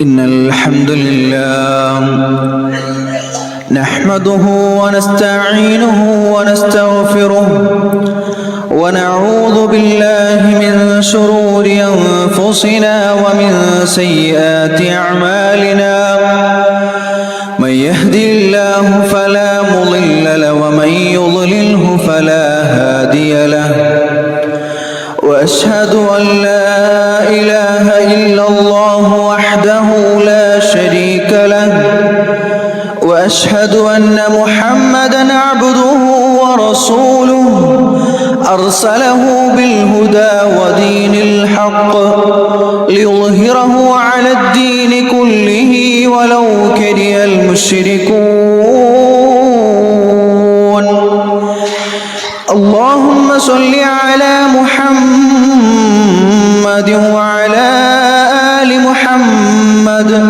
إن الحمد لله نحمده ونستعينه ونستغفره ونعوذ بالله من شرور أنفسنا ومن سيئات أعمالنا. من يهدي الله فلا مضل له ومن يضلله فلا هادي له. وأشهد أن لا واشهد أن محمدا عبده ورسوله. أرسله بالهدى ودين الحق ليظهره على الدين كله ولو كره المشركون. اللهم صل على محمد وعلى آل محمد.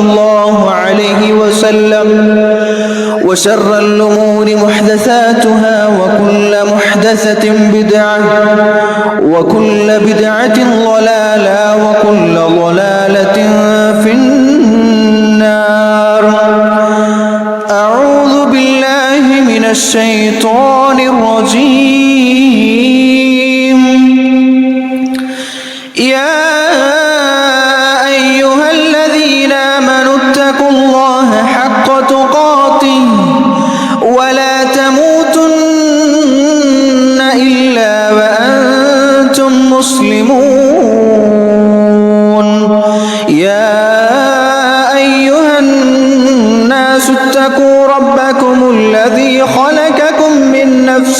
وشر الأمور محدثاتها وكل محدثة بدعة وكل بدعة ضلالة وكل ضلالة في النار. أعوذ بالله من الشيطان الرجيم. يا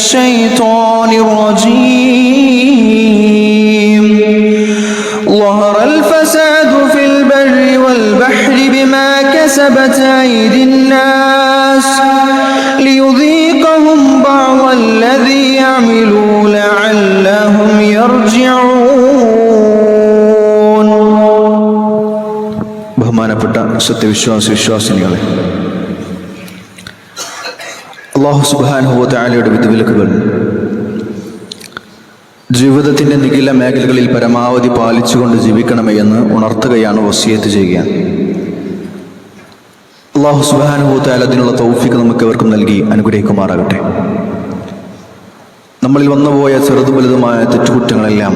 الشيطان الرجيم ظهر الفساد في البر والبحر بما كسبت أيدي الناس ليذيقهم بعض الذي عملوا لعلهم يرجعون ബഹുമാനപ്പെട്ട സത്യവിശ്വാസ വിശ്വാസിനികളെ അള്ളാഹു സുബാനുഭവത്താലയുടെ വിധിവിലക്കുകൾ. ജീവിതത്തിന്റെ നികില മേഖലകളിൽ പരമാവധി പാലിച്ചുകൊണ്ട് ജീവിക്കണമേ എന്ന് ഉണർത്തുകയാണ് വസിയത്ത് ചെയ്യുക. അള്ളാഹു സുബാനുഭവത്താൽ അതിനുള്ള തൗഫിക്ക് നമുക്ക് എവർക്കും നൽകി അനുഗ്രഹിക്കുമാറാകട്ടെ. നമ്മളിൽ വന്നുപോയ ചെറുതും വലുതുമായ തെറ്റുകുറ്റങ്ങളെല്ലാം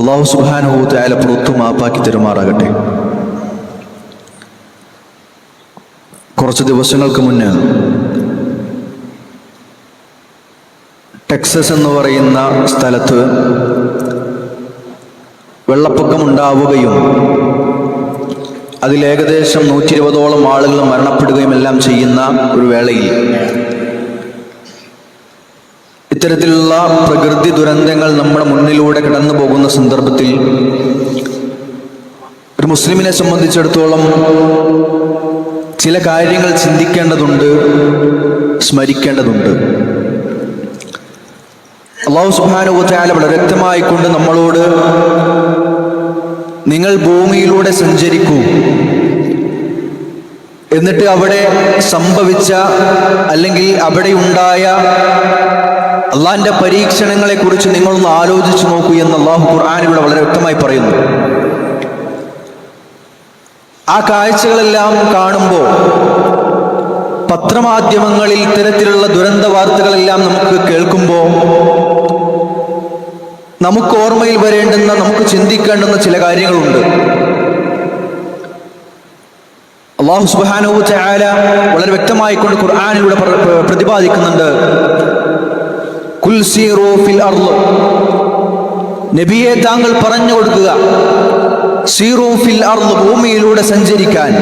അള്ളാഹു സുബാനുഭവത്തായ പുറത്തു മാപ്പാക്കി തരുമാറാകട്ടെ. കുറച്ച് ദിവസങ്ങൾക്ക് മുന്നേ ടെക്സസ് എന്ന് പറയുന്ന സ്ഥലത്ത് വെള്ളപ്പൊക്കമുണ്ടാവുകയും അതിലേകദേശം നൂറ്റി ഇരുപതോളം ആളുകൾ മരണപ്പെടുകയും എല്ലാം ചെയ്യുന്ന ഒരു വേളയിൽ ഇത്തരത്തിലുള്ള പ്രകൃതി ദുരന്തങ്ങൾ നമ്മുടെ മുന്നിലൂടെ കടന്നു പോകുന്ന സന്ദർഭത്തിൽ ഒരു മുസ്ലിമിനെ സംബന്ധിച്ചിടത്തോളം ചില കാര്യങ്ങൾ ചിന്തിക്കേണ്ടതുണ്ട് സ്മരിക്കേണ്ടതുണ്ട്. അള്ളാഹു സുബാനുഭൂത്തായ വളരെ വ്യക്തമായി കൊണ്ട് നമ്മളോട് നിങ്ങൾ ഭൂമിയിലൂടെ സഞ്ചരിക്കൂ. എന്നിട്ട് അവിടെ സംഭവിച്ച അല്ലെങ്കിൽ അവിടെ ഉണ്ടായ പരീക്ഷണങ്ങളെ കുറിച്ച് നിങ്ങളൊന്ന് ആലോചിച്ചു നോക്കൂ എന്ന് അള്ളാഹു ഖുർആാനിലൂടെ വളരെ വ്യക്തമായി പറയുന്നു. ആ കാഴ്ചകളെല്ലാം കാണുമ്പോൾ പത്രമാധ്യമങ്ങളിൽ ഇത്തരത്തിലുള്ള ദുരന്ത വാർത്തകളെല്ലാം നമുക്ക് കേൾക്കുമ്പോൾ നമുക്ക് ഓർമ്മയിൽ വരേണ്ടുന്ന നമുക്ക് ചിന്തിക്കേണ്ടുന്ന ചില കാര്യങ്ങളുണ്ട്. അള്ളാഹു സുബാനു ചായാല വളരെ വ്യക്തമായി കൊണ്ട് ഖുർആാനിലൂടെ പ്ര- പ്ര- പ്രതിപാദിക്കുന്നുണ്ട്. നബിയെ താങ്കൾ പറഞ്ഞു കൊടുക്കുക. സീറൂഫിൽ അർദ് ഭൂമിയിലൂടെ സഞ്ചരിക്കാൻ.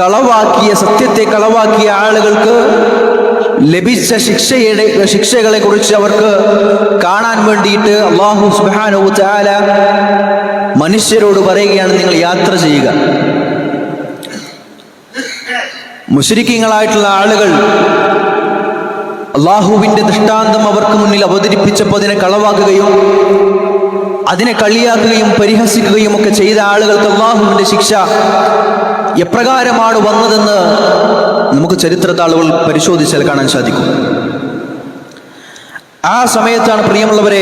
കളവാക്കിയ സത്യത്തെ കളവാക്കിയ ആളുകൾക്ക് ലഭിച്ച ശിക്ഷയുടെ ശിക്ഷകളെ കുറിച്ച് അവർക്ക് കാണാൻ വേണ്ടിയിട്ട് അള്ളാഹു സുബാന മനുഷ്യരോട് പറയുകയാണ് നിങ്ങൾ യാത്ര ചെയ്യുക. മുഷരിക്കങ്ങളായിട്ടുള്ള ആളുകൾ അള്ളാഹുവിന്റെ ദൃഷ്ടാന്തം അവർക്ക് മുന്നിൽ അവതരിപ്പിച്ചപ്പോൾ അതിനെ കളവാക്കുകയും അതിനെ കളിയാക്കുകയും പരിഹസിക്കുകയും ഒക്കെ ചെയ്ത ആളുകൾക്ക് അള്ളാഹുവിന്റെ ശിക്ഷ എപ്രകാരമാണ് വന്നതെന്ന് നമുക്ക് ചരിത്രത്താളുകൾ പരിശോധിച്ചാൽ കാണാൻ സാധിക്കും. ആ സമയത്താണ് പ്രിയമുള്ളവരെ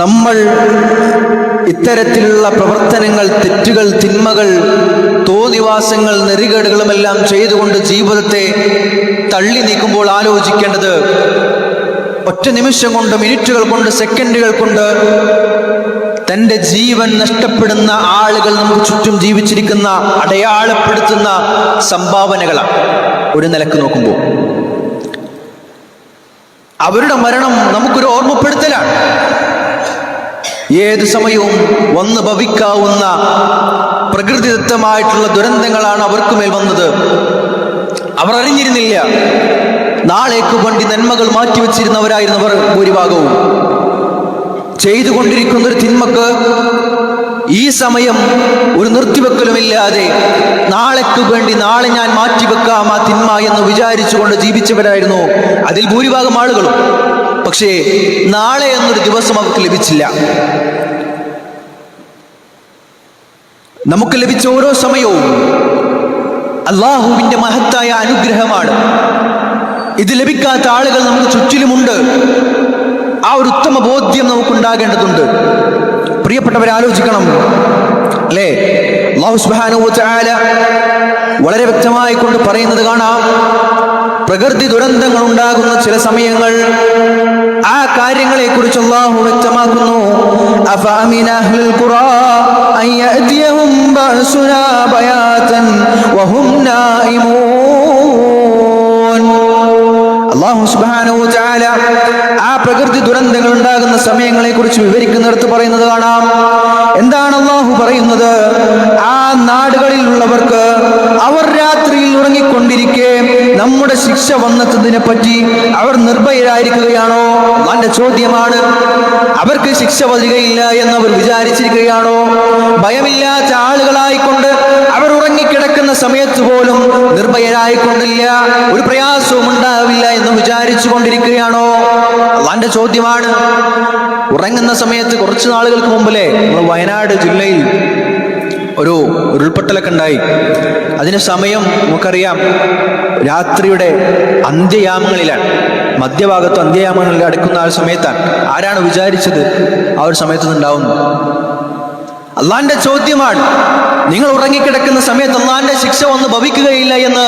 നമ്മൾ ഇത്തരത്തിലുള്ള പ്രവർത്തനങ്ങൾ തെറ്റുകൾ തിന്മകൾ തോന്നിവാസങ്ങൾ നെറികേടുകളുമെല്ലാം ചെയ്തുകൊണ്ട് ജീവിതത്തെ തള്ളി നീക്കുമ്പോൾ ആലോചിക്കേണ്ടത് ഒറ്റ നിമിഷം കൊണ്ട് മിനിറ്റുകൾ കൊണ്ട് സെക്കൻഡുകൾ കൊണ്ട് തന്റെ ജീവൻ നഷ്ടപ്പെടുന്ന ആളുകൾ നമുക്ക് ചുറ്റും ജീവിച്ചിരിക്കുന്ന അടയാളപ്പെടുത്തുന്ന സംഭാവനകളാണ്. ഒരു നിലയ്ക്ക് നോക്കുമ്പോൾ അവരുടെ മരണം നമുക്കൊരു ഓർമ്മപ്പെടുത്തലാണ്. ഏത് സമയവും വന്ന് ഭവിക്കാവുന്ന പ്രകൃതിദത്തമായിട്ടുള്ള ദുരന്തങ്ങളാണ് അവർക്ക് മേൽ വന്നത്. അവർ അറിഞ്ഞിരുന്നില്ല. നാളേക്ക് വേണ്ടി നന്മകൾ മാറ്റിവെച്ചിരുന്നവരായിരുന്നവർ ഭൂരിഭാഗവും. ചെയ്തുകൊണ്ടിരിക്കുന്ന ഒരു തിന്മക്ക് ഈ സമയം ഒരു നിർത്തിവെക്കലുമില്ലാതെ നാളേക്ക് വേണ്ടി നാളെ ഞാൻ മാറ്റിവെക്കാം ആ തിന്മ എന്ന് വിചാരിച്ചുകൊണ്ട് ജീവിച്ചവരായിരുന്നു. അതിൽ ഭൂരിഭാഗം ആളുകളും. പക്ഷേ നാളെ എന്നൊരു ദിവസം അവർക്ക് ലഭിച്ചില്ല. നമുക്ക് ലഭിച്ച ഓരോ സമയവും അള്ളാഹുവിന്റെ മഹത്തായ അനുഗ്രഹമാണ്. ഇത് ലഭിക്കാത്ത ആളുകൾ നമുക്ക് ചുറ്റിലുമുണ്ട്. ആ ഒരു ഉത്തമ ബോധ്യം നമുക്കുണ്ടാകേണ്ടതുണ്ട്. പ്രിയപ്പെട്ടവരെ ആലോചിക്കണം. അല്ലേ? അള്ളാഹു വ വളരെ വ്യക്തമായി കൊണ്ട് പറയുന്നത് കാണാം. പ്രകൃതി ദുരന്തങ്ങൾ ഉണ്ടാകുന്ന ചില സമയങ്ങൾ ആ കാര്യങ്ങളെ കുറിച്ച് അള്ളാഹു വ്യക്തമാക്കുന്നു ആ പ്രകൃതി ദുരന്തങ്ങൾ ഉണ്ടാകുന്ന സമയങ്ങളെ കുറിച്ച് വിവരിക്കുന്നിടത്ത് പറയുന്നത് കാണാം. എന്താണ് അള്ളാഹു പറയുന്നത്? ആ നാടുകളിലുള്ളവർക്ക് അവർ രാത്രിയിൽ ഉറങ്ങിക്കൊണ്ടിരിക്കെ നമ്മുടെ ശിക്ഷ വന്നെത്തുന്നതിനെ പറ്റി അവർ നിർഭയരായിരിക്കുകയാണോ? അള്ളാന്റെ ചോദ്യമാണ് അവർക്ക് ശിക്ഷ വരികയില്ല എന്ന് അവർ വിചാരിച്ചിരിക്കുകയാണോ? ഭയമില്ലാത്ത ആളുകളായിക്കൊണ്ട് അവർ ഉറങ്ങിക്കിടക്കുന്ന സമയത്ത് പോലും നിർഭയരായിക്കൊണ്ടില്ല ഒരു പ്രയാസവും ഉണ്ടാവില്ല എന്ന് വിചാരിച്ചു കൊണ്ടിരിക്കുകയാണോ അള്ളാന്റെ ചോദ്യമാണ് ഉറങ്ങുന്ന സമയത്ത് കുറച്ച് നാളുകൾക്ക് മുമ്പിലേ നമ്മൾ വയനാട് ജില്ലയിൽ ഒരു ഉരുൾപൊട്ടലൊക്കെ ഉണ്ടായി. അതിന് സമയം നമുക്കറിയാം. രാത്രിയുടെ അന്ത്യയാമങ്ങളിലാണ്. മധ്യഭാഗത്തും അന്ത്യയാമങ്ങളിൽ അടുക്കുന്ന ആ സമയത്താണ്. ആരാണ് വിചാരിച്ചത് ആ ഒരു സമയത്ത് ഉണ്ടാവുന്നു? അള്ളാന്റെ ചോദ്യമാണ്. നിങ്ങൾ ഉറങ്ങിക്കിടക്കുന്ന സമയത്ത് അള്ളാന്റെ ശിക്ഷ ഒന്ന് ഭവിക്കുകയില്ല എന്ന്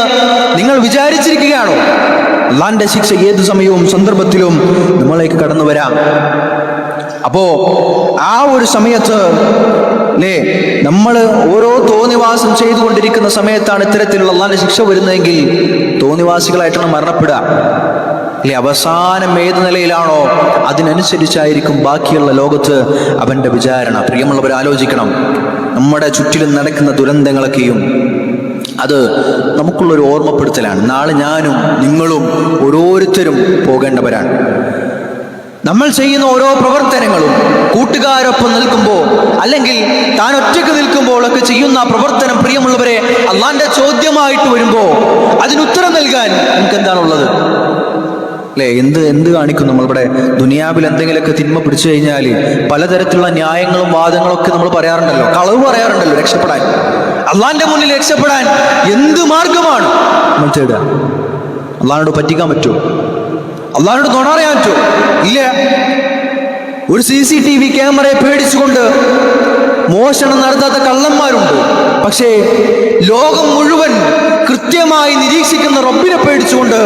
നിങ്ങൾ വിചാരിച്ചിരിക്കുകയാണോ? അള്ളാന്റെ ശിക്ഷ ഏത് സമയവും സന്ദർഭത്തിലും നമ്മളേക്ക് കടന്നു വരാം അപ്പോ ആ ഒരു സമയത്ത് അല്ലേ നമ്മൾ ഓരോ തോന്നിവാസം ചെയ്തുകൊണ്ടിരിക്കുന്ന സമയത്താണ് ഇത്തരത്തിലുള്ള അള്ളാന്റെ ശിക്ഷ വരുന്നതെങ്കിൽ തോന്നിവാസികളായിട്ടാണ് മരണപ്പെടുക. അല്ലെ അവസാനം ഏത് നിലയിലാണോ അതിനനുസരിച്ചായിരിക്കും ബാക്കിയുള്ള ലോകത്ത് അവന്റെ വിചാരണ. പ്രിയമുള്ളവർ ആലോചിക്കണം. നമ്മുടെ ചുറ്റിലും നടക്കുന്ന ദുരന്തങ്ങളൊക്കെയും അത് നമുക്കുള്ളൊരു ഓർമ്മപ്പെടുത്തലാണ്. നാളെ ഞാനും നിങ്ങളും ഓരോരുത്തരും പോകേണ്ടവരാണ്. നമ്മൾ ചെയ്യുന്ന ഓരോ പ്രവർത്തനങ്ങളും കൂട്ടുകാരൊപ്പം നിൽക്കുമ്പോൾ അല്ലെങ്കിൽ താൻ ഒറ്റയ്ക്ക് നിൽക്കുമ്പോഴൊക്കെ ചെയ്യുന്ന പ്രവർത്തനം പ്രിയമുള്ളവരെ അള്ളാന്റെ ചോദ്യമായിട്ട് വരുമ്പോൾ അതിനുത്തരം നൽകാൻ നമുക്ക് എന്താണുള്ളത് അല്ലേ? എന്ത് എന്ത് കാണിക്കും നമ്മളിവിടെ ദുനിയാവിൽ എന്തെങ്കിലുമൊക്കെ തിന്മ പിടിച്ചു കഴിഞ്ഞാൽ പലതരത്തിലുള്ള ന്യായങ്ങളും വാദങ്ങളും ഒക്കെ നമ്മൾ പറയാറുണ്ടല്ലോ. കളവ് പറയാറുണ്ടല്ലോ രക്ഷപ്പെടാൻ. അള്ളാന്റെ മുന്നിൽ രക്ഷപ്പെടാൻ എന്ത് മാർഗമാണ്? നമ്മൾ തേടുക. അള്ളാഹിനോട് പറ്റിക്കാൻ പറ്റുമോ? അള്ളാഹിനോട് നുണ അറിയാൻ ഇല്ല. ഒരു സി സി ടി വി ക്യാമറയെ പേടിച്ചുകൊണ്ട് മോഷണം നടത്താത്ത കള്ളന്മാരുണ്ട്. പക്ഷേ ലോകം മുഴുവൻ കൃത്യമായി നിരീക്ഷിക്കുന്ന റബ്ബിനെ പേടിച്ചുകൊണ്ട്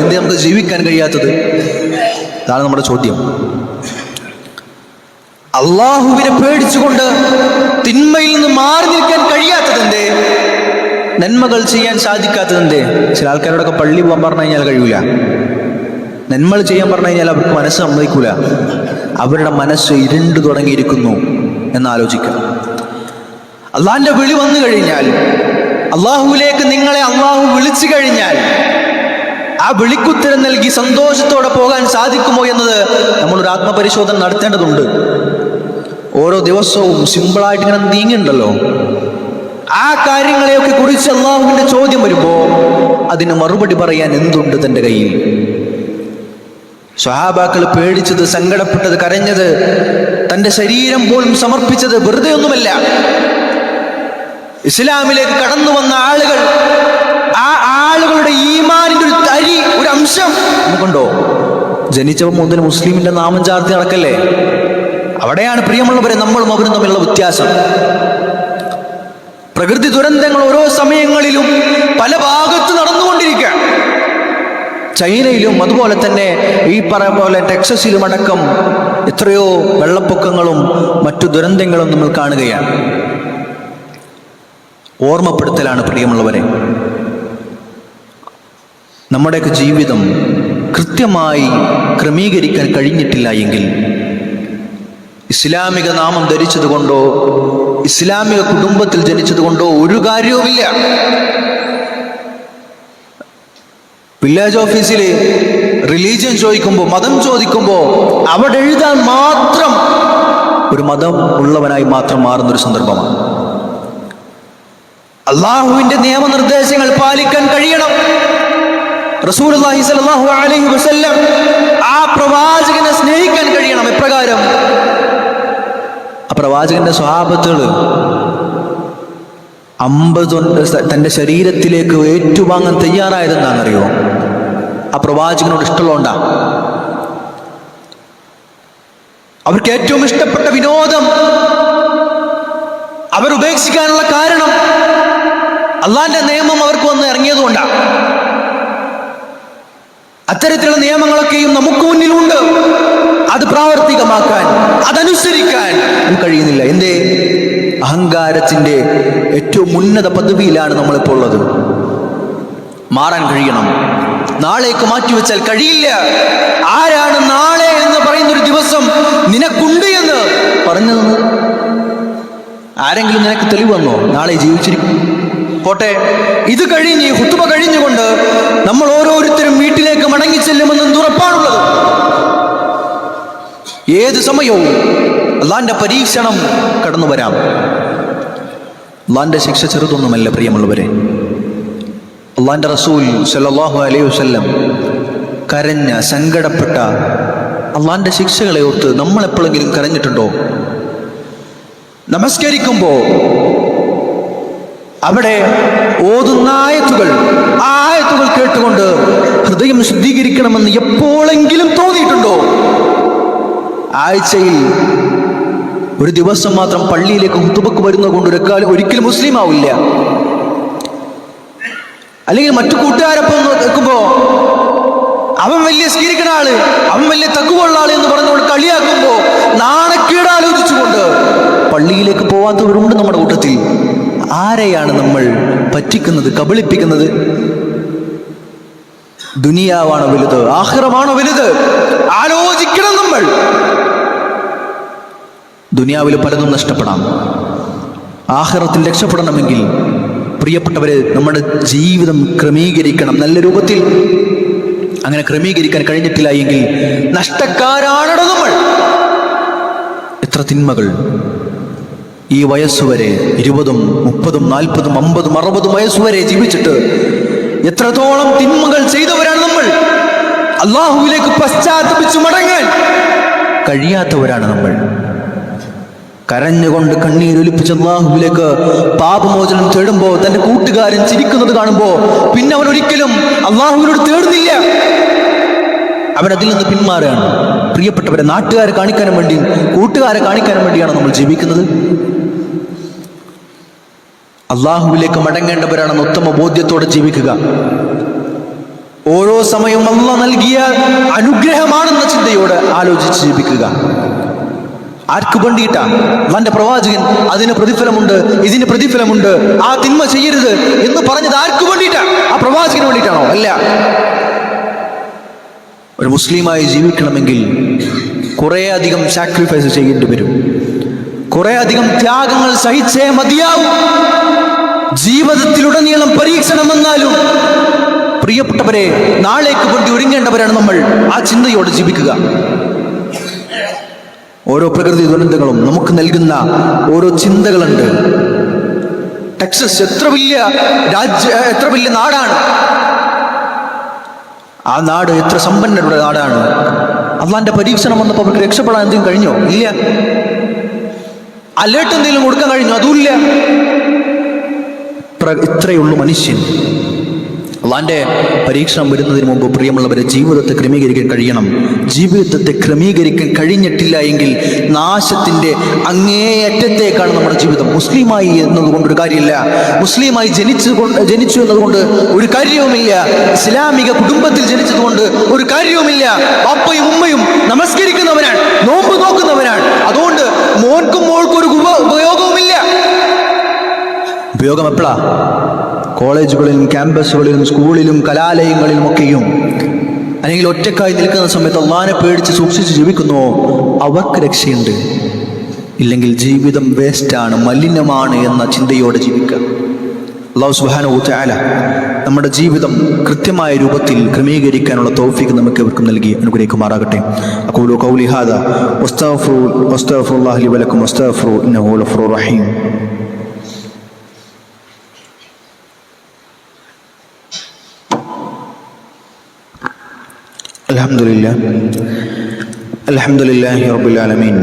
എന്ത് നമുക്ക് ജീവിക്കാൻ കഴിയാത്തത്? ഇതാണ് നമ്മുടെ ചോദ്യം. അള്ളാഹുവിനെ പേടിച്ചുകൊണ്ട് തിന്മയിൽ നിന്ന് മാറി നിൽക്കാൻ കഴിയാത്തതെന്തേ നന്മകൾ ചെയ്യാൻ സാധിക്കാത്തതെന്തേ ചില ആൾക്കാരോടൊക്കെ പള്ളി പോകാൻ പറഞ്ഞു കഴിഞ്ഞാൽ കഴിയൂല. നന്മകൾ ചെയ്യാൻ പറഞ്ഞു കഴിഞ്ഞാൽ അവർക്ക് മനസ്സ് സമ്മതിക്കൂല. അവരുടെ മനസ്സ് ഇരുണ്ടു തുടങ്ങിയിരിക്കുന്നു എന്ന് ആലോചിക്കുക അള്ളാഹിന്റെ വിളി വന്നു കഴിഞ്ഞാൽ അള്ളാഹുവിലേക്ക് നിങ്ങളെ അള്ളാഹു വിളിച്ചു കഴിഞ്ഞാൽ ആ വിളിക്കുത്തരം നൽകി സന്തോഷത്തോടെ പോകാൻ സാധിക്കുമോ എന്നത് ഒരു ആത്മപരിശോധന നടത്തേണ്ടതുണ്ട്. ഓരോ ദിവസവും സിമ്പിളായിട്ട് ഇങ്ങനെ നീങ്ങുണ്ടല്ലോ ആ കാര്യങ്ങളെയൊക്കെ കുറിച്ച് അള്ളാഹുവിന്റെ ചോദ്യം വരുമ്പോ അതിന് മറുപടി പറയാൻ എന്തുണ്ട് തന്റെ കയ്യിൽ? സ്വഹാബാക്കൾ പേടിച്ചത് സങ്കടപ്പെട്ടത് കരഞ്ഞത് തന്റെ ശരീരം പോലും സമർപ്പിച്ചത് വെറുതെ ഒന്നുമല്ല ഇസ്ലാമിലേക്ക് കടന്നു വന്ന ആളുകൾ ആ ആളുകളുടെ ഈമാനിന്റെ ഒരു തരി ഒരു അംശം നമുക്കുണ്ടോ? ജനിച്ചപ്പോൾ മുതൽ മുസ്ലിമിന്റെ നാമം ചാർത്തി നടക്കല്ലേ? അവിടെയാണ് പ്രിയമുള്ളവരെ നമ്മളും അവരും തമ്മിലുള്ള വ്യത്യാസം. പ്രകൃതി ദുരന്തങ്ങൾ ഓരോ സമയങ്ങളിലും ചൈനയിലും അതുപോലെ തന്നെ ഈ പറയുന്ന പോലെ ടെക്സസിലും അടക്കം എത്രയോ വെള്ളപ്പൊക്കങ്ങളും മറ്റു ദുരന്തങ്ങളും നമ്മൾ കാണുകയാണ്. ഓർമ്മപ്പെടുത്തലാണ് പ്രിയമുള്ളവരെ. നമ്മുടെയൊക്കെ ജീവിതം കൃത്യമായി ക്രമീകരിക്കാൻ കഴിഞ്ഞിട്ടില്ല എങ്കിൽ ഇസ്ലാമിക നാമം ധരിച്ചതുകൊണ്ടോ ഇസ്ലാമിക കുടുംബത്തിൽ ജനിച്ചതുകൊണ്ടോ ഒരു കാര്യവുമില്ല. വില്ലേജ് ഓഫീസിൽ റിലീജിയൻ ചോദിക്കുമ്പോൾ മതം ചോദിക്കുമ്പോൾ അവിടെ എഴുതാൻ മാത്രം ഒരു മതം ഉള്ളവനായി മാത്രം മാറുന്ന ഒരു സന്ദർഭമാണ്. അള്ളാഹുവിന്റെ നിയമനിർദ്ദേശങ്ങൾ പാലിക്കാൻ കഴിയണം. റസൂൽ അലൈഹി വസല്ലം ആ പ്രവാചകനെ സ്നേഹിക്കാൻ കഴിയണം. എപ്രകാരം? ആ പ്രവാചകന്റെ സ്വഭാവത്തുകൾ അമ്പത് തന്റെ ശരീരത്തിലേക്ക് ഏറ്റുവാങ്ങാൻ തയ്യാറായത് അറിയോ ആ പ്രവാചകനോട് ഇഷ്ടമുള്ളതുകൊണ്ടാ. അവർക്ക് ഏറ്റവും ഇഷ്ടപ്പെട്ട വിനോദം അവർ ഉപേക്ഷിക്കാനുള്ള കാരണം അള്ളാന്റെ നിയമം അവർക്ക് വന്ന് ഇറങ്ങിയതുകൊണ്ടാണ് അത്തരത്തിലുള്ള നിയമങ്ങളൊക്കെയും നമുക്ക് മുന്നിലുണ്ട്. അത് പ്രാവർത്തികമാക്കാൻ അതനുസരിക്കാൻ കഴിയുന്നില്ല. എന്തേ? അഹങ്കാരത്തിന്റെ ഏറ്റവും ഉന്നത പദവിയിലാണ് നമ്മളിപ്പോൾ ഉള്ളത്. മാറാൻ കഴിയണം. നാളേക്ക് മാറ്റിവെച്ചാൽ കഴിയില്ല. ആരാണ് നാളെ എന്ന് പറയുന്ന ഒരു ദിവസം നിനക്കുണ്ട് എന്ന് പറഞ്ഞു തന്നു ആരെങ്കിലും നിനക്ക് തെളിവ് വന്നോ? നാളെ ജീവിച്ചിരിക്കും. പോട്ടെ ഇത് കഴിഞ്ഞ് ഈ ഹുത്തുബ കഴിഞ്ഞുകൊണ്ട് നമ്മൾ ഓരോരുത്തരും വീട്ടിലേക്ക് മടങ്ങി ചെല്ലുമെന്ന് ഉറപ്പാണുള്ളത് ഏത് സമയവും അള്ളാന്റെ പരീക്ഷണം കടന്നു വരാം. അള്ളാന്റെ ശിക്ഷ ചെറുതൊന്നുമല്ല പ്രിയമുള്ളവരെ. അള്ളാന്റെ റസൂൽ സല്ലാഹു അലൈഹി വസ്ല്ലം കരഞ്ഞ സങ്കടപ്പെട്ട അള്ളാന്റെ ശിക്ഷകളെ ഓർത്ത് നമ്മൾ എപ്പോഴെങ്കിലും കരഞ്ഞിട്ടുണ്ടോ? നമസ്കരിക്കുമ്പോ അവിടെ ഓതുന്ന ആയത്തുകൾ ആ ആയത്തുകൾ കേട്ടുകൊണ്ട് ഹൃദയം ശുദ്ധീകരിക്കണമെന്ന് എപ്പോഴെങ്കിലും തോന്നിയിട്ടുണ്ടോ? ആഴ്ചയിൽ ഒരു ദിവസം മാത്രം പള്ളിയിലേക്ക് ഹുത്തുബക്ക് വരുന്ന കൊണ്ട് ഒരിക്കലും ഒരിക്കലും മുസ്ലിം ആവില്ല. അല്ലെങ്കിൽ മറ്റു കൂട്ടുകാരൊപ്പം നിൽക്കുമ്പോ അവൻ വലിയ സ്കീരിക്കണ ആൾ അവൻ വലിയ തക്കുവുള്ള ആൾ എന്ന് പറഞ്ഞുകൊണ്ട് കളിയാക്കുമ്പോ നാണക്കേട് ആലോചിച്ചുകൊണ്ട് പള്ളിയിലേക്ക് പോവാത്തവരുണ്ട് നമ്മുടെ കൂട്ടത്തിൽ. ആരെയാണ് നമ്മൾ പറ്റിക്കുന്നത് കബളിപ്പിക്കുന്നത്? ദുനിയാവാണോ വലുത്? ആഹ്റമാണോ വലുത്? ആലോചിക്കണം നമ്മൾ. ദുനിയാവിൽ പലതും നഷ്ടപ്പെടാം. ആഹ്റത്തിൽ രക്ഷപ്പെടണമെങ്കിൽ പ്രിയപ്പെട്ടവരെ നമ്മുടെ ജീവിതം ക്രമീകരിക്കണം. നല്ല രൂപത്തിൽ അങ്ങനെ ക്രമീകരിക്കാൻ കഴിഞ്ഞിട്ടില്ല എങ്കിൽ നഷ്ടക്കാരാണോ നമ്മൾ. എത്ര തിന്മകൾ. ഈ വയസ്സുവരെ ഇരുപതും മുപ്പതും നാൽപ്പതും അമ്പതും അറുപതും വയസ്സുവരെ ജീവിച്ചിട്ട് എത്രത്തോളം തിന്മകൾ ചെയ്തവരാണ് നമ്മൾ? അള്ളാഹുവിലേക്ക് പശ്ചാത്തപിച്ചു മടങ്ങാൻ കഴിയാത്തവരാണ് നമ്മൾ. കരഞ്ഞുകൊണ്ട് കണ്ണീരൊലിപ്പിച്ച് അള്ളാഹുവിലേക്ക് പാപമോചനം തേടുമ്പോൾ തന്റെ കൂട്ടുകാരൻ ചിരിക്കുന്നത് കാണുമ്പോൾ പിന്നെ അവൻ ഒരിക്കലും അള്ളാഹുവിനോട് തേടുന്നില്ല. അവൻ അതിൽ നിന്ന് പിന്മാറുകയാണ്. പ്രിയപ്പെട്ടവരെ നാട്ടുകാരെ കാണിക്കാനും വേണ്ടി കൂട്ടുകാരെ കാണിക്കാനും വേണ്ടിയാണ് നമ്മൾ ജീവിക്കുന്നത്. അള്ളാഹുവിലേക്ക് മടങ്ങേണ്ടവരാണെന്ന് ഉത്തമ ബോധ്യത്തോടെ ജീവിക്കുക. ഓരോ സമയവും അല്ല നൽകിയ അനുഗ്രഹമാണെന്ന ചിന്തയോടെ ആലോചിച്ച് ജീവിക്കുക. ആർക്ക് വേണ്ടിയിട്ടാ? വന്റെ പ്രവാചകൻ അതിന് പ്രതിഫലമുണ്ട് ഇതിന് പ്രതിഫലമുണ്ട്. ആ തിന്മ ചെയ്യരുത് എന്ന് പറഞ്ഞത് ആർക്ക് വേണ്ടിയിട്ടാ? ആ പ്രവാചകന് വേണ്ടിയിട്ടാണോ? അല്ല. ഒരു മുസ്ലിമായി ജീവിക്കണമെങ്കിൽ കുറേ അധികം സാക്രിഫൈസ് ചെയ്യേണ്ടി വരും. കുറേ അധികം ത്യാഗങ്ങൾ സഹിച്ചേ മതിയാവും. ജീവിതത്തിലുടനീളം പരീക്ഷണം വന്നാലും പ്രിയപ്പെട്ടവരെ നാളേക്ക് വേണ്ടി ഒരുങ്ങേണ്ടവരാണ് നമ്മൾ. ആ ചിന്തയോടെ ജീവിക്കുക. ഓരോ പ്രകൃതി ദുരന്തങ്ങളും നമുക്ക് നൽകുന്ന ഓരോ ചിന്തകളുണ്ട്. ടെക്സസ് എത്ര വലിയ രാജ്യ എത്ര വലിയ നാടാണ്? ആ നാട് എത്ര സമ്പന്നരുടെ നാടാണ്? അള്ളാന്റെ പരീക്ഷണം വന്നപ്പോൾ അവർക്ക് രക്ഷപ്പെടാൻ എന്തെങ്കിലും കഴിഞ്ഞോ? ഇല്ല. അലേർട്ട് എന്തെങ്കിലും കൊടുക്കാൻ കഴിഞ്ഞോ? അതുമില്ല ഇത്ര- ഇത്രയുള്ളൂ മനുഷ്യൻ. അള്ളാന്റെ പരീക്ഷണം വരുന്നതിന് മുമ്പ് പ്രിയമുള്ളവരെ ജീവിതത്തെ ക്രമീകരിക്കാൻ കഴിയണം. ജീവിതത്തെ ക്രമീകരിക്കാൻ കഴിഞ്ഞിട്ടില്ല എങ്കിൽ നാശത്തിന്റെ അങ്ങേയറ്റത്തേക്കാണ് നമ്മുടെ ജീവിതം. മുസ്ലിമായി എന്നതുകൊണ്ട് ഒരു കാര്യമില്ല. മുസ്ലിമായി ജനിച്ചു ജനിച്ചു എന്നതുകൊണ്ട് ഒരു കാര്യവുമില്ല. ഇസ്ലാമിക കുടുംബത്തിൽ ജനിച്ചതുകൊണ്ട് ഒരു കാര്യവുമില്ല. അപ്പയും ഉമ്മയും നമസ്കരിക്കുന്നവരാണ് നോമ്പ് നോക്കുന്നവരാണ്. അതുകൊണ്ട് മോൻക്കും മോൾക്കും ഒരു ഉപ- ഉപയോഗവുമില്ല ഉപയോഗം എപ്പോഴാ കോളേജുകളിലും ക്യാമ്പസുകളിലും സ്കൂളിലും കലാലയങ്ങളിലും ഒക്കെയും. അല്ലെങ്കിൽ ഒറ്റക്കായി നിൽക്കുന്ന സമയത്ത് അള്ളാനെ പേടിച്ച് സൂക്ഷിച്ച് ജീവിക്കുന്നുവോ അവർക്ക് രക്ഷയുണ്ട്. ഇല്ലെങ്കിൽ ജീവിതം വേസ്റ്റാണ് മലിനമാണ് എന്ന ചിന്തയോടെ ജീവിക്കുക. അള്ളാഹു സുബാന ഊറ്റാല നമ്മുടെ ജീവിതം കൃത്യമായ രൂപത്തിൽ ക്രമീകരിക്കാനുള്ള തൗഫീക്ക് നമുക്ക് ഇവർക്കും നൽകി അനുഗ്രഹിക്കുമാറാകട്ടെ. അക്കൂലു കൗലി ഹാദ വസ്തഗ്ഫിറു വസ്തഗ്ഫിറുല്ലാഹി ലി വലക്കും വസ്തഗ്ഫിറു ഇന്നഹു റഹീം. الحمد لله الحمد لله رب العالمين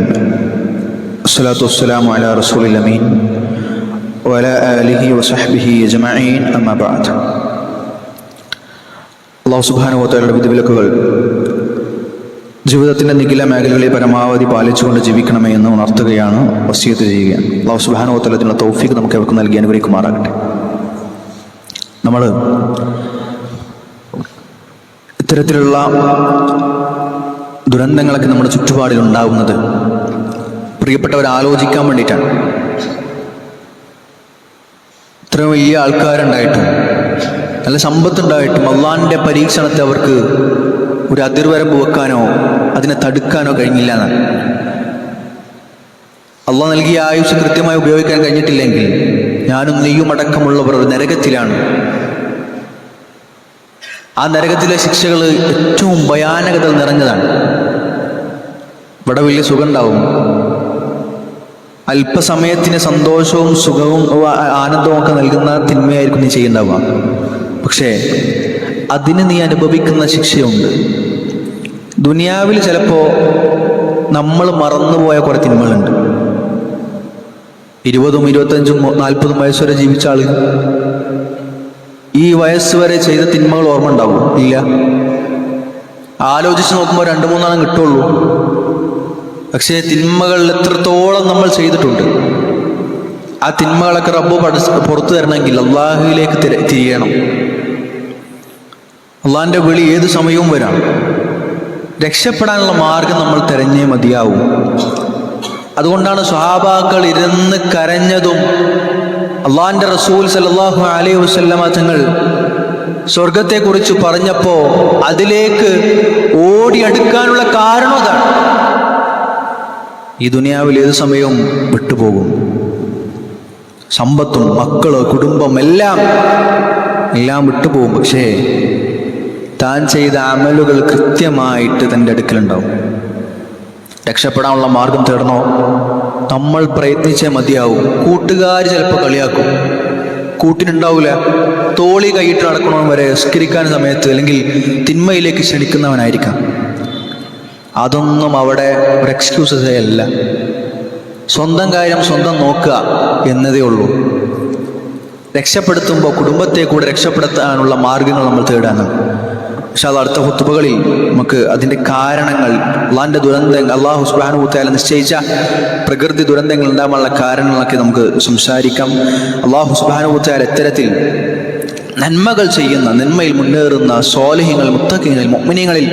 الصلاة والسلام على رسول الأمين وعلى آله وصحبه أجمعين أما بعد അള്ളാഹു സുബാനുഭവത്തയുടെ വിധിവിലക്കുകൾ ജീവിതത്തിൻ്റെ നിഖില മേഖലകളിൽ പരമാവധി പാലിച്ചുകൊണ്ട് ജീവിക്കണമേ എന്ന് ഉണർത്തുകയാണ് വസ്യത്ത് ചെയ്യുകയാണ് അള്ളാഹു സുബാനുഭവത്തലത്തിനുള്ള തൗഫീക്ക് നമുക്ക് അവർക്ക് നൽകി അനുഗ്രഹിക്കുമാറാകട്ടെ നമ്മൾ ഇത്തരത്തിലുള്ള ദുരന്തങ്ങളൊക്കെ നമ്മുടെ ചുറ്റുപാടിൽ ഉണ്ടാകുന്നത് പ്രിയപ്പെട്ടവർ ആലോചിക്കാൻ വേണ്ടിയിട്ടാണ്. ഇത്രയും വലിയ ആൾക്കാരുണ്ടായിട്ടും നല്ല സമ്പത്തുണ്ടായിട്ടും അള്ളാന്റെ പരീക്ഷണത്തെ അവർക്ക് ഒരു അതിർവരമ്പ് വെക്കാനോ അതിനെ തടുക്കാനോ കഴിഞ്ഞില്ല എന്നാണ്. അള്ളാഹ് നൽകിയ ആയുസ് കൃത്യമായി ഉപയോഗിക്കാൻ കഴിഞ്ഞിട്ടില്ലെങ്കിൽ ഞാനും നെയ്യും അടക്കമുള്ളവർ നരകത്തിലാണ്. ആ നരകത്തിലെ ശിക്ഷകൾ ഏറ്റവും ഭയാനകത നിറഞ്ഞതാണ്. ഇവിടെ വലിയ സുഖം ഉണ്ടാവും അല്പസമയത്തിന് സന്തോഷവും സുഖവും ആനന്ദവും ഒക്കെ നൽകുന്ന തിന്മയായിരിക്കും നീ ചെയ്യുന്നുണ്ടാവുക. പക്ഷേ അതിന് നീ അനുഭവിക്കുന്ന ശിക്ഷയുണ്ട്. ദുനിയാവിൽ ചിലപ്പോൾ നമ്മൾ മറന്നുപോയ കുറെ തിന്മകളുണ്ട്. ഇരുപതും ഇരുപത്തഞ്ചും നാൽപ്പതും വയസ്സുവരെ ജീവിച്ച ആളുകൾ ഈ വയസ്സ് വരെ ചെയ്ത തിന്മകൾ ഓർമ്മ ഉണ്ടാവും? ഇല്ല. ആലോചിച്ച് നോക്കുമ്പോൾ രണ്ട് മൂന്നെണ്ണം കിട്ടുള്ളൂ. പക്ഷേ തിന്മകൾ എത്രത്തോളം നമ്മൾ ചെയ്തിട്ടുണ്ട്. ആ തിന്മകളൊക്കെ റബ്ബ് പുറത്തു തരണമെങ്കിൽ അള്ളാഹുവിലേക്ക് തിര- തിരിയണം. അള്ളാഹിന്റെ വിളി ഏത് സമയവും വരാം. രക്ഷപ്പെടാനുള്ള മാർഗം നമ്മൾ തിരഞ്ഞേ മതിയാവും. അതുകൊണ്ടാണ് സ്വഹാബാക്കൾ ഇരുന്ന് കരഞ്ഞതും അള്ളാഹിന്റെ റസൂൽ സല്ലല്ലാഹു അലൈ വസല്ലമ തങ്ങൾ സ്വർഗത്തെക്കുറിച്ച് പറഞ്ഞപ്പോ അതിലേക്ക് ഓടിയെടുക്കാനുള്ള കാരണം അതാണ്. ഈ ദുനിയാവിൽ ഏത് സമയവും വിട്ടുപോകും. സമ്പത്തും മക്കൾ കുടുംബം എല്ലാം എല്ലാം വിട്ടുപോകും. പക്ഷേ താൻ ചെയ്ത അമലുകൾ കൃത്യമായിട്ട് തന്റെ അടുക്കലുണ്ടാവും. രക്ഷപ്പെടാനുള്ള മാർഗം തേടണോ? നമ്മൾ പ്രയത്നിച്ചേ മതിയാവും. കൂട്ടുകാർ ചിലപ്പോൾ കളിയാക്കും. കൂട്ടിനുണ്ടാവില്ല തോളി കൈയിട്ട് നടക്കണവൻ വരെ സ്കരിക്കാൻ സമയത്ത് അല്ലെങ്കിൽ തിന്മയിലേക്ക് ക്ഷണിക്കുന്നവനായിരിക്കാം. അതൊന്നും അവിടെ ഒരു എക്സ്ക്യൂസസേ അല്ല. സ്വന്തം കാര്യം സ്വന്തം നോക്കുക എന്നതേ ഉള്ളൂ. രക്ഷപ്പെടുത്തുമ്പോൾ കുടുംബത്തെ കൂടെ രക്ഷപ്പെടുത്താനുള്ള മാർഗങ്ങൾ നമ്മൾ തേടാനാണ്. പക്ഷെ അത് അടുത്ത ഹുത്തുബകളിൽ നമുക്ക് അതിന്റെ കാരണങ്ങൾ അള്ളാഹിന്റെ ദുരന്തങ്ങൾ അള്ളാഹു സുബാനുഭൂത്തായാലും നിശ്ചയിച്ച പ്രകൃതി ദുരന്തങ്ങൾ ഉണ്ടാകാനുള്ള കാരണങ്ങളൊക്കെ നമുക്ക് സംസാരിക്കാം. അള്ളാഹു സുബാനുഭൂത്തായാൽ ഇത്തരത്തിൽ നന്മകൾ ചെയ്യുന്ന നന്മയിൽ മുന്നേറുന്ന സ്വാലിഹ്യങ്ങൾ മുത്തക്കിങ്ങളിൽ മുഗ്മിനിയങ്ങളിൽ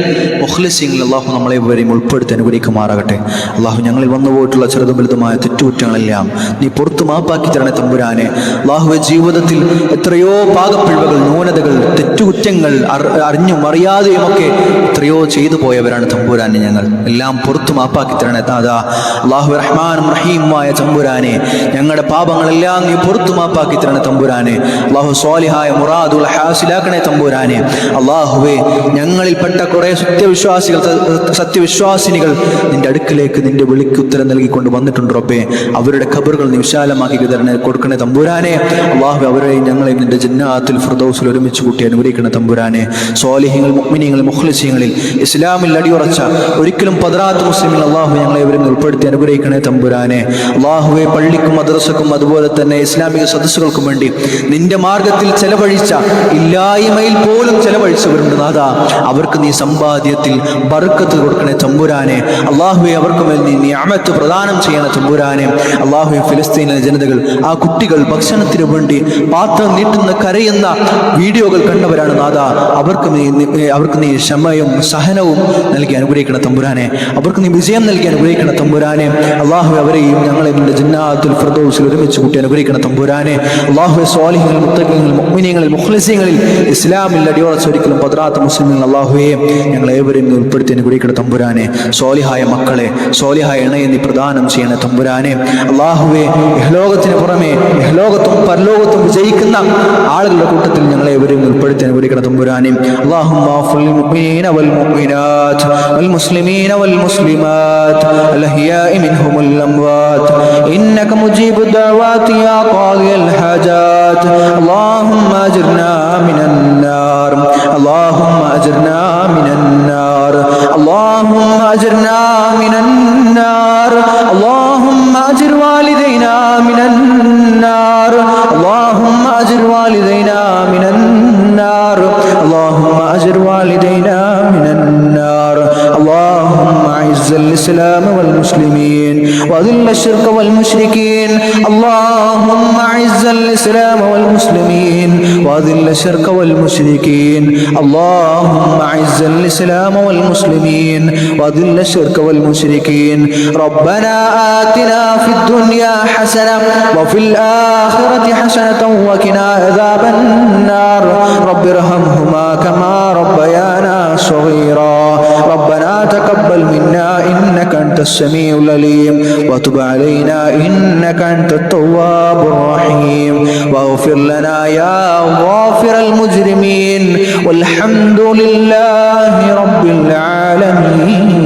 മുഖ്ലിസിങ്ങളിൽ അള്ളാഹു നമ്മളെ ഇവരെയും ഉൾപ്പെടുത്തി അനുഗ്രഹിക്കുമാറാകട്ടെ. അള്ളാഹു ഞങ്ങളിൽ വന്നു പോയിട്ടുള്ള ചെറുതും വലുതുമായ തെറ്റുകുറ്റങ്ങളെല്ലാം നീ പുറത്തു മാപ്പാക്കി തരണേ തമ്പുരാനെ. അള്ളാഹുവെ ജീവിതത്തിൽ എത്രയോ പാകപ്പിഴവുകൾ ന്യൂനതകൾ തെറ്റുകുറ്റങ്ങൾ അറിഞ്ഞും അറിയാതെയും ഒക്കെ എത്രയോ ചെയ്തു പോയവരാണ് തമ്പുരാനെ ഞങ്ങൾ. എല്ലാം പുറത്തു മാപ്പാക്കി തരണേ താതാ അള്ളാഹു റഹ്മാൻ റഹീമുമായ തമ്പുരാനെ ഞങ്ങളുടെ പാപങ്ങളെല്ലാം നീ പുറത്തു മാപ്പാക്കി തരണേ തമ്പുരാനെ. അള്ളാഹു സ്വാലിഹായ മുറാദുൽ ഹാസിലാക്കണേ തമ്പൂരാനെ. അള്ളാഹുവെ ഞങ്ങളിൽപ്പെട്ട കുറേ സത്യവിശ്വാസികൾ സത്യവിശ്വാസിനികൾ നിന്റെ അടുക്കിലേക്ക് നിന്റെ വിളിക്ക് ഉത്തരം നൽകിക്കൊണ്ട് വന്നിട്ടുണ്ട് റബ്ബേ. അവരുടെ ഖബറുകൾ നിശാലമാക്കി വിതരണ തരണേ കൊടുക്കണേ തമ്പുരാനെ. അള്ളാഹു അവരെയും ഞങ്ങളെയും നിന്റെ ജന്നാത്തിൽ ഫിർദൗസിൽ ഒരുമിച്ച് കൂട്ടി അനുഗ്രഹിക്കണ തമ്പുരാനെ. സ്വാലിഹ്യങ്ങൾ മുഗ്മിനിയങ്ങൾ മുഖ്ലിസീങ്ങളിൽ ഇസ്ലാമിൽ അടിയുറച്ച ഒരിക്കലും പതറാത്ത മുസ്ലിമിൽ അള്ളാഹു ഞങ്ങളെ ഇവരെ ഉൾപ്പെടുത്തി അനുഗ്രഹിക്കണേ തമ്പുരാനെ. അള്ളാഹുവെ പള്ളിക്കും മദ്രസക്കും അതുപോലെ തന്നെ ഇസ്ലാമിക സദസ്സുകൾക്കും വേണ്ടി നിന്റെ മാർഗത്തിൽ ചെലവഴിച്ച ഇല്ലായ്മയിൽ പോലും ചെലവഴിച്ചവരുണ്ട് നാഥ. അവർക്ക് നീ സമ്പാദ്യത്തിൽ ബർക്കത്ത് കൊടുക്കണേ തമ്പുരാനെ. അള്ളാഹുവെ അവർക്ക് മേൽ നീ നിയമത്ത് പ്രദാനം ചെയ്യണ തമ്പുരാനെ. അള്ളാഹുവെ ഫിലിസ്തീനിലെ ജനതകൾ ആ കുട്ടികൾ ഭക്ഷണത്തിന് വേണ്ടി പാത്രം നീട്ടുന്ന കരയുന്ന വീഡിയോകൾ കണ്ടവരാണ് നാഥ. അവർക്ക് നീ അവർക്ക് നീ ക്ഷമയും സഹനവും നൽകി അനുഗ്രഹിക്കണ തമ്പുരാനെ. അവർക്ക് നീ വിജയം നൽകി അനുഗ്രഹിക്കണ തമ്പുരാനെ. അള്ളാഹു അവരെയും ഞങ്ങളെ നിന്റെ ജിന്നാത്തുൽ ഒരുമിച്ച് കൂട്ടി അനുഗ്രഹിക്കണ തമ്പുരാനെ. അള്ളാഹു സ്വാലിഹ്യങ്ങൾ മുത്തഖ്യങ്ങൾ മുഅ്മിനീങ്ങളിൽ മുഖ്ലിസീങ്ങളിൽ ഇസ്ലാമിൽ അടിയോളച്ച ഒരിക്കലും പതറാത്ത മുസ്ലിങ്ങൾ അള്ളാഹുവെ ഞങ്ങൾ ഏവരെയും നീ ഉൾപ്പെടുത്തി അനുഗ്രഹിക്കണ തമ്പുരാനെ സ്വാലിഹായ മക്കളെ സ്വാലിഹായ ഇണയെ നീ പ്രദാനം ചെയ്യണ തമ്പുരാനെ അള്ളാഹുവെ ഇഹ്ലോകത്തിന് പുറമെ ഇഹ്ലോകത്തും പരലോകത്തും വിജയിക്കുന്ന ആളുകളുടെ കൂട്ടത്തിൽ ഞങ്ങളെ ഏവരെയും ഉൾപ്പെടുത്തി അനുഗ്രഹിക്കണ തമ്പുരാനെ اللهم أجرنا من النار. اللهم أجرنا من النار. اللهم أجرنا من النار. اللهم أجر والدينا من النار. اللهم أجر والدينا من النار. اللهم أجر والدينا من النار. اللهم أعز الإسلام والمسلمين. وأذل الشرك والمشركين. اللهم أعز الإسلام والمسلمين وأذل الشرك والمشركين. اللهم أعز الإسلام والمسلمين وأذل الشرك والمشركين. ربنا آتنا في الدنيا حسنة وفي الآخرة حسنة وقنا عذاب النار. رب ارحمهما كما ربيانا صغيرا. ربنا تقبل منا إنك أنت السميع العليم وتب علينا إنك أنت التواب الرحيم واغفر لنا يا غافر المجرمين والحمد لله رب العالمين.